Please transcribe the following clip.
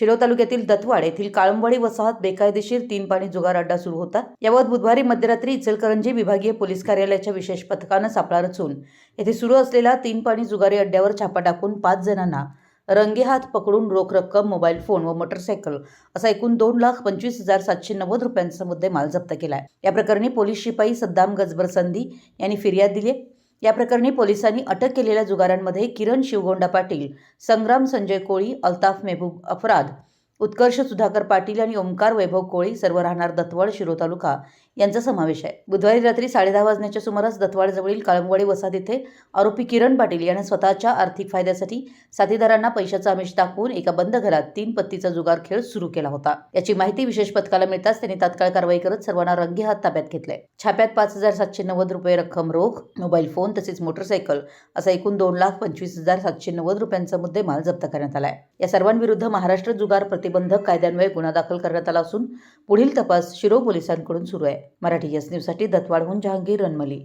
शिरो तालुक्यातील दत्तवाड येथील काळंबवाडी वसाहत बेकायदेशीर तीन पाणी जुगार अड्डा सुरू होता यावर बुधवारी मध्यरात्री इचलकरंजी विभागीय पोलीस कार्यालयाच्या विशेष पथकानं सापळा रचून येथे सुरू असलेला तीन पाणी जुगारी अड्ड्यावर छापा टाकून पाच जणांना रंगेहात पकडून रोख रक्कम मोबाईल फोन व मोटरसायकल असा एकूण दोन लाख पंचवीस हजार सातशे नव्वद रुपयांचा मुद्देमाल जप्त केलाय या प्रकरणी पोलीस शिपाई सद्दाम गजबर संधी यांनी फिर्याद दिली आहे. या प्रकरणी पोलिसांनी अटक केलेल्या जुगारांमध्ये किरण शिवगोंडा पाटील संग्राम संजय कोळी अल्ताफ मेहबूब अफराद उत्कर्ष सुधाकर पाटील आणि ओंकार वैभव कोळी सर्व राहणार दत्तवाड शिरो तालुका यांचा समावेश आहे. बुधवारी रात्री साडेदहा वाजण्याच्या सुमारास दत्तवाडजवळील काळंबवाडी वसाहत येथे आरोपी किरण पाटील याने स्वतःच्या आर्थिक फायद्यासाठी साथीदारांना पैशाचा आमिष दाखवून एका बंद घरात तीन पत्तीचा जुगार खेळ सुरू केला होता. याची माहिती विशेष पथकाला मिळताच त्यांनी तात्काळ कारवाई करत सर्वांना रंगेहात ताब्यात घेतले. छाप्यात पाच हजार सातशे नव्वद रुपये रक्कम रोख मोबाईल फोन तसेच मोटरसायकल असा एकूण दोन लाख पंचवीस हजार सातशे नव्वद रुपयांचा मुद्देमाल जप्त करण्यात आलाय. या सर्वांविरुद्ध महाराष्ट्र जुगार प्रतिबंधक कायद्यान्वये गुन्हा दाखल करण्यात आला असून पुढील तपास शिरो पोलिसांकडून सुरू आहे. मराठी एस न्यूजसाठी दत्तवाडहून जहांगीर रनमली